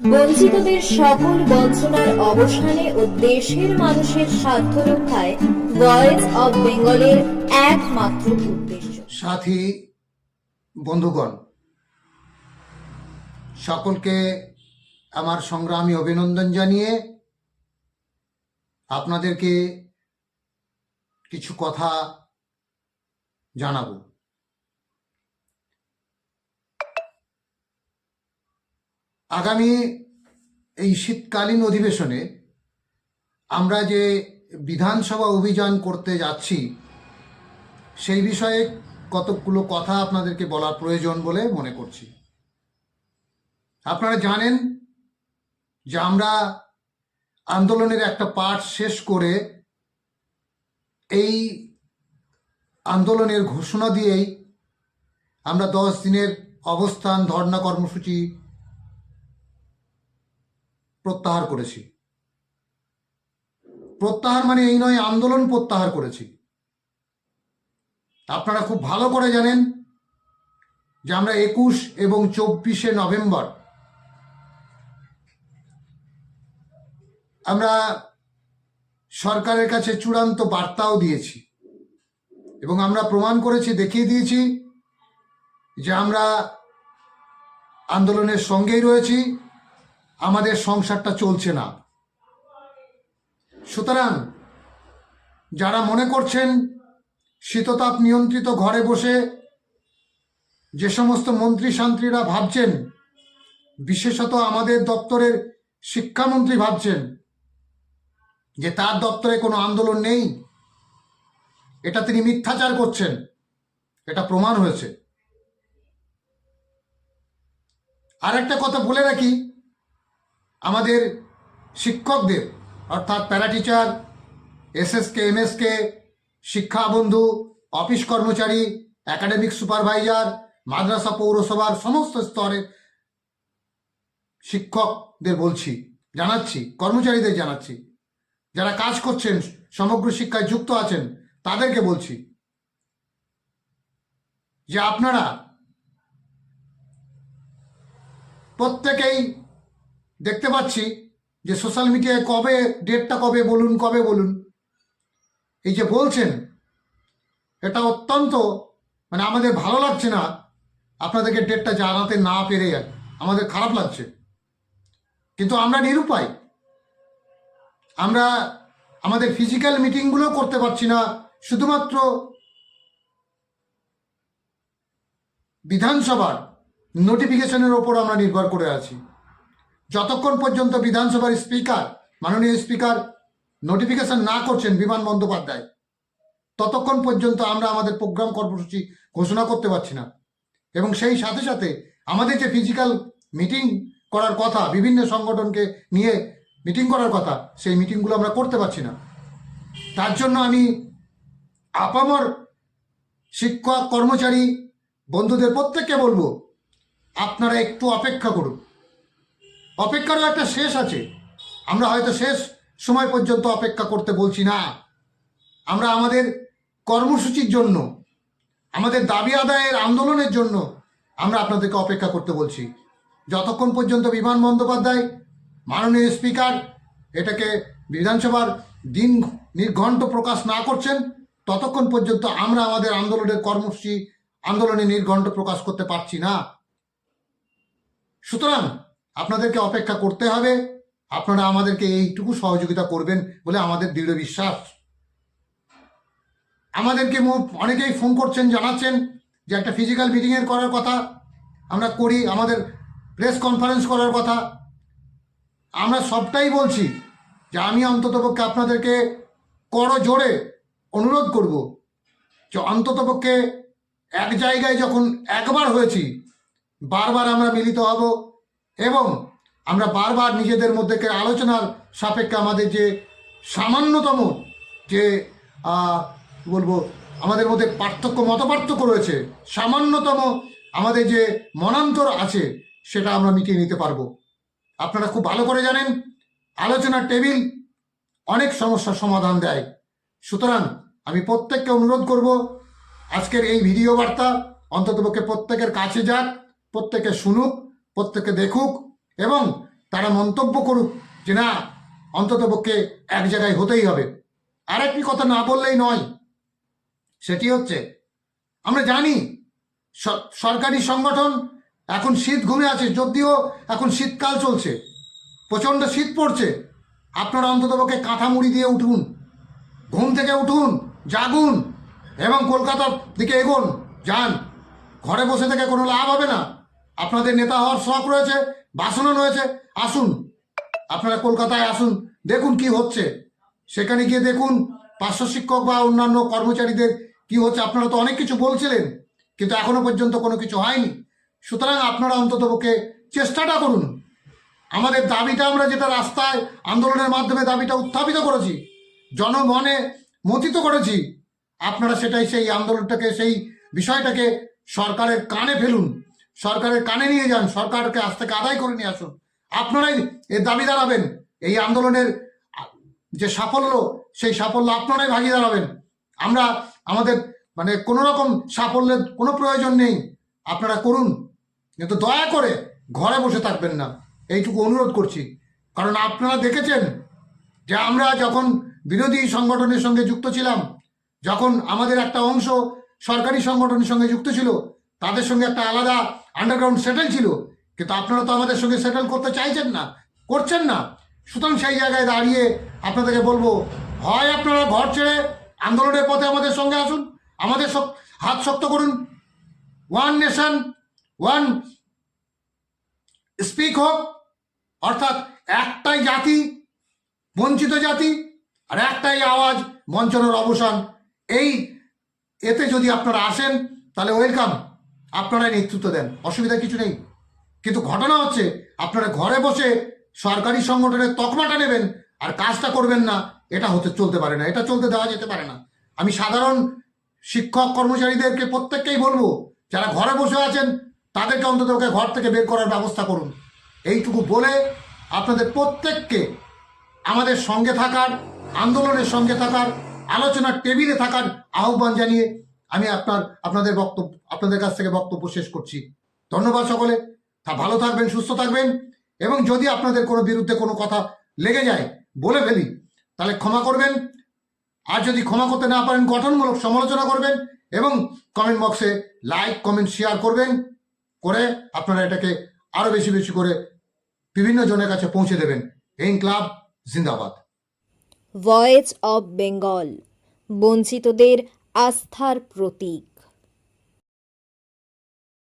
বঞ্চিতদের সকল বঞ্চনার অবসানে ও দেশের মানুষের স্বার্থ রক্ষায় ভয়েস অব বেঙ্গলের একমাত্র উদ্দেশ্য। সাথী, বন্ধুগণ, সকলকে আমার সংগ্রামী অভিনন্দন জানিয়ে আপনাদেরকে কিছু কথা জানাব। আগামী এই শীতকালীন অধিবেশনে আমরা যে বিধানসভা অভিযান করতে যাচ্ছি, সেই বিষয়ে কতকগুলো কথা আপনাদেরকে বলার প্রয়োজন বলে মনে করছি। আপনারা জানেন যে আমরা আন্দোলনের একটা পাঠ শেষ করে এই আন্দোলনের ঘোষণা দিয়েই আমরা দশ দিনের অবস্থান ধর্ণা কর্মসূচি প্রত্যাহার করেছি। প্রত্যাহার মানে এই নয়, আন্দোলন প্রত্যাহার করেছি। আপনারা খুব ভালো করে জানেন যে আমরা একুশ এবং চব্বিশে নভেম্বর আমরা সরকারের কাছে চূড়ান্ত বার্তাও দিয়েছি এবং আমরা প্রমাণ করেছি, দেখিয়ে দিয়েছি যে আমরা আন্দোলনের সঙ্গেই রয়েছি। আমাদের সংসারটা চলছে না। সুতরাং যারা মনে করছেন শীততাপ নিয়ন্ত্রিত ঘরে বসে যে সমস্ত মন্ত্রী শান্ত্রীরা ভাবছেন, বিশেষত আমাদের দপ্তরের শিক্ষামন্ত্রী ভাবছেন যে তার দপ্তরে কোনো আন্দোলন নেই, এটা তিনি মিথ্যাচার করছেন, এটা প্রমাণ হয়েছে। আর একটা কথা বলে রাখি আমাদের শিক্ষকদের, অর্থাৎ প্যারা টিচার এসএসকে এমএসকে শিক্ষা বন্ধু অফিস কর্মচারী একাডেমিক সুপারভাইজার মাদ্রাসা পৌরসভার সমস্ত স্তরের শিক্ষকদের বলছি, জানাচ্ছি, কর্মচারীদের জানাচ্ছি। যারা কাজ করছেন, সমগ্র শিক্ষায় যুক্ত আছেন, তাদেরকে বলছি যে আপনারা প্রত্যেকেই দেখতে পাচ্ছি যে সোশ্যাল মিডিয়ায় কবে ডেটটা কবে বলুন কবে বলুন। এই যে বলছেন, এটা অত্যন্ত মানে আমাদের ভালো লাগছে না, আপনাদেরকে ডেটটা জানাতে না পেরে আমাদের খারাপ লাগছে। কিন্তু আমরা নিরুপায়। আমরা আমাদের ফিজিক্যাল মিটিংগুলো করতে পারছি না, শুধুমাত্র বিধানসভার নোটিফিকেশনের ওপর আমরা নির্ভর করে আছি। যতক্ষণ পর্যন্ত বিধানসভার স্পিকার, মাননীয় স্পিকার নোটিফিকেশন না করছেন বিমান বন্দ্যোপাধ্যায়, ততক্ষণ পর্যন্ত আমরা আমাদের প্রোগ্রাম কর্মসূচি ঘোষণা করতে পারছি না। এবং সেই সাথে সাথে আমাদের যে ফিজিক্যাল মিটিং করার কথা, বিভিন্ন সংগঠনকে নিয়ে মিটিং করার কথা, সেই মিটিংগুলো আমরা করতে পারছি না। তার জন্য আমি আপামর শিক্ষক, কর্মচারী বন্ধুদের প্রত্যেককে বলব, আপনারা একটু অপেক্ষা করুন। অপেক্ষারও একটা শেষ আছে। আমরা হয়তো শেষ সময় পর্যন্ত অপেক্ষা করতে বলছি না। আমরা আমাদের কর্মসূচির জন্য, আমাদের দাবি আদায়ের আন্দোলনের জন্য আমরা আপনাদেরকে অপেক্ষা করতে বলছি। যতক্ষণ পর্যন্ত বিমান বন্দ্যোপাধ্যায়, মাননীয় স্পিকার এটাকে বিধানসভার দিন নির্ঘণ্ট প্রকাশ না করছেন, ততক্ষণ পর্যন্ত আমরা আমাদের আন্দোলনের কর্মসূচি আন্দোলনে নির্ঘণ্ট প্রকাশ করতে পারছি না। সুতরাং আপনাদেরকে অপেক্ষা করতে হবে। আপনারা আমাদেরকে এইটুকু সহযোগিতা করবেন বলে আমাদের দৃঢ় বিশ্বাস। আমাদেরকে অনেকেই ফোন করছেন, জানাচ্ছেন যে একটা ফিজিক্যাল মিটিংয়ের করার কথা। আমরা করি, আমাদের প্রেস কনফারেন্স করার কথা। আমরা সবটাই বলছি যে আমি অন্ততপক্ষে আপনাদেরকে করো জোরে অনুরোধ করব যে অন্ততপক্ষে এক জায়গায় যখন একবার হয়েছি, বারবার আমরা মিলিত হব। এবং আমরা বারবার নিজেদের মধ্যে আলোচনার সাপেক্ষে আমাদের যে সামান্যতম যে বলব, আমাদের মধ্যে পার্থক্য মত পার্থক্য রয়েছে, সামান্যতম আমাদের যে মনান্তর আছে, সেটা আমরা মিটিয়ে নিতে পারব। আপনারা খুব ভালো করে জানেন, আলোচনার টেবিল অনেক সমস্যার সমাধান দেয়। সুতরাং আমি প্রত্যেককে অনুরোধ করব, আজকের এই ভিডিও বার্তা অন্ততপক্ষে প্রত্যেকের কাছে যাক, প্রত্যেকে শুনুক প্রত্যেকে দেখুক এবং তারা মন্তব্য করুক যে না, অন্তত পক্ষে এক জায়গায় হতেই হবে। আর একটি কথা না বললেই নয়, সেটি হচ্ছে, আমরা জানি সরকারি সংগঠন এখন শীত ঘুমে আছে, যদিও এখন শীতকাল চলছে, প্রচণ্ড শীত পড়ছে। আপনারা অন্ততপক্ষে কাঁথা মুড়ি দিয়ে উঠুন, ঘুম থেকে উঠুন, জাগুন এবং কলকাতার দিকে এগোন, যান। ঘরে বসে থেকে কোনো লাভ হবে না। আপনাদের নেতা হওয়ার শখ রয়েছে বাসনা রয়েছে, আসুন। আপনারা কলকাতায় আসুন, দেখুন কি হচ্ছে। সেখানে গিয়ে দেখুন, পার্শ্ব শিক্ষক বা অন্যান্য কর্মচারীদের কি হচ্ছে। আপনারা তো অনেক কিছু বলছিলেন, কিন্তু এখনও পর্যন্ত কোনো কিছু হয়নি। সুতরাং আপনারা অন্ততপক্ষে চেষ্টাটা করুন। আমাদের দাবিটা আমরা যেটা রাস্তায় আন্দোলনের মাধ্যমে দাবিটা উত্থাপিত করেছি, জনমনে মথিত করেছি, আপনারা সেটাই সেই আন্দোলনটাকে, সেই বিষয়টাকে সরকারের কানে ফেলুন। সরকারের কানে নিয়ে যান, সরকারকে আজ থেকে আদায় করে নিয়ে আসুন। আপনারাই এর দাবি দাঁড়াবেন, এই আন্দোলনের যে সাফল্য, সেই সাফল্য আপনারাই ভাগিয়ে দাঁড়াবেন। আমরা আমাদের মানে কোনো রকম সাফল্যের কোনো প্রয়োজন নেই। আপনারা করুন, কিন্তু দয়া করে ঘরে বসে থাকবেন না। এইটুকু অনুরোধ করছি। কারণ আপনারা দেখেছেন যে আমরা যখন বিরোধী সংগঠনের সঙ্গে যুক্ত ছিলাম, যখন আমাদের একটা অংশ সরকারি সংগঠনের সঙ্গে যুক্ত ছিল, তাদের সঙ্গে একটা আলাদা আন্ডারগ্রাউন্ড সেটেল ছিল, কিন্তু আপনারা তো আমাদের সঙ্গে সেটেল করতে চাইছেন না, করছেন না। সুতরাং সেই জায়গায় দাঁড়িয়ে আপনাদেরকে বলব, হয় আপনারা ঘর ছেড়ে আন্দোলনের পথে আমাদের সঙ্গে আসুন, আমাদের হাত শক্ত করুন। ওয়ান নেশন ওয়ান স্পিক হোক অর্থাৎ একটাই জাতি, বঞ্চিত জাতি, আর একটাই আওয়াজ, বঞ্চনার অবসান। এই এতে যদি আপনারা আসেন, তাহলে ওয়েলকাম আপনারাই নেতৃত্ব দেন। অসুবিধা কিছু নেই। কিন্তু ঘটনা হচ্ছে, আপনারা ঘরে বসে সরকারি সংগঠনের তকমাটা নেবেন আর কাজটা করবেন না, এটা হতে চলতে পারে না। এটা চলতে দেওয়া যেতে পারে না। আমি সাধারণ শিক্ষক কর্মচারীদেরকে প্রত্যেককেই বলব, যারা ঘরে বসে আছেন, তাদেরকে অন্তত ওকে ঘর থেকে বের করার ব্যবস্থা করুন। এইটুকু বলে আপনাদের প্রত্যেককে আমাদের সঙ্গে থাকার, আন্দোলনের সঙ্গে থাকার, আলোচনার টেবিলে থাকার আহ্বান জানিয়ে আমি আপনার, আপনাদের বক্তব্য, আপনাদের কাছ থেকে বক্তব্য শেষ করছি। ধন্যবাদ সকলে। তা ভালো থাকবেন, সুস্থ থাকবেন, এবং যদি আপনাদের কোনো বিরুদ্ধে কোনো কথা লেগে যায়, বলে ফেলি, তাহলে ক্ষমা করবেন। আর যদি ক্ষমা করতে না পারেন, গঠনমূলক সমালোচনা করবেন, এবং কমেন্ট বক্সে লাইক কমেন্ট শেয়ার করবেন, করে আপনারা এটাকে আরও বেশি বেশি করে বিভিন্ন জনের কাছে পৌঁছে দেবেন। এই ক্লাব জিন্দাবাদ। ভয়েস অব বেঙ্গল বঞ্চিতদের আস্থার প্রতীক।